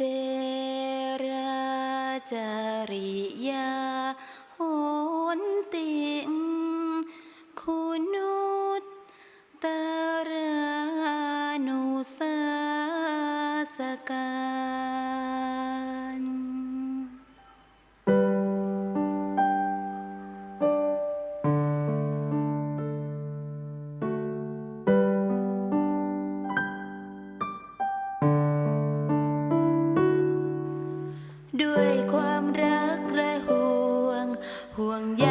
เจราจริยาโหนติงคุณุตตรานุสาสกา 望眼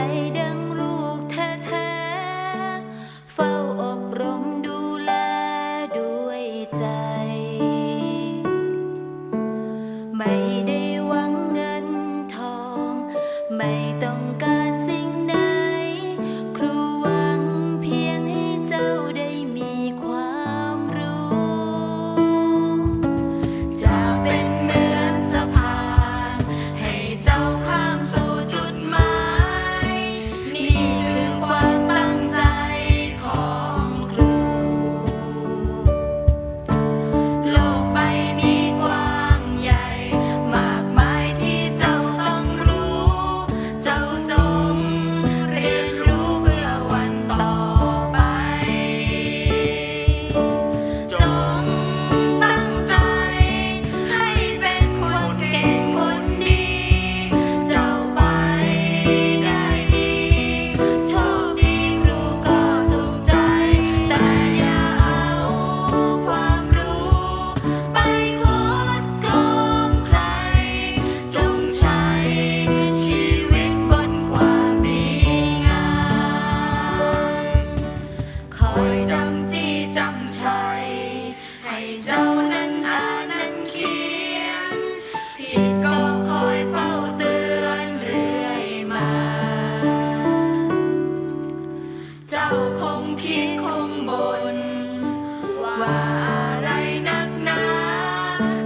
ว่าอะไรนักหนา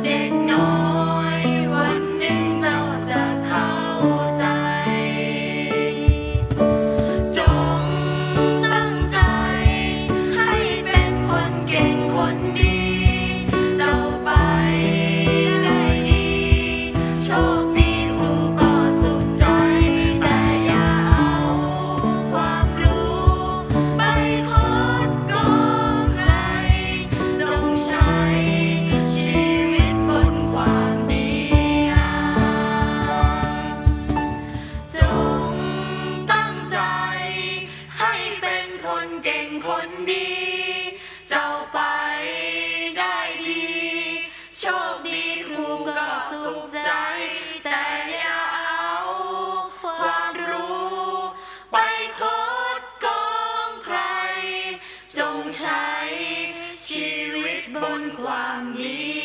เด็กน้อยวันหนึ่งเจ้าจะเข้าใจ จงตั้งใจ ให้เป็นคนเก่งคนดี เจ้าไปได้ดี โชคดี เก่งคนดี เจ้าไปได้ดี โชคดีครูก็สุขใจ แต่อย่าเอาความรู้ ไปคดโองใคร จงใช้ชีวิตบนความดี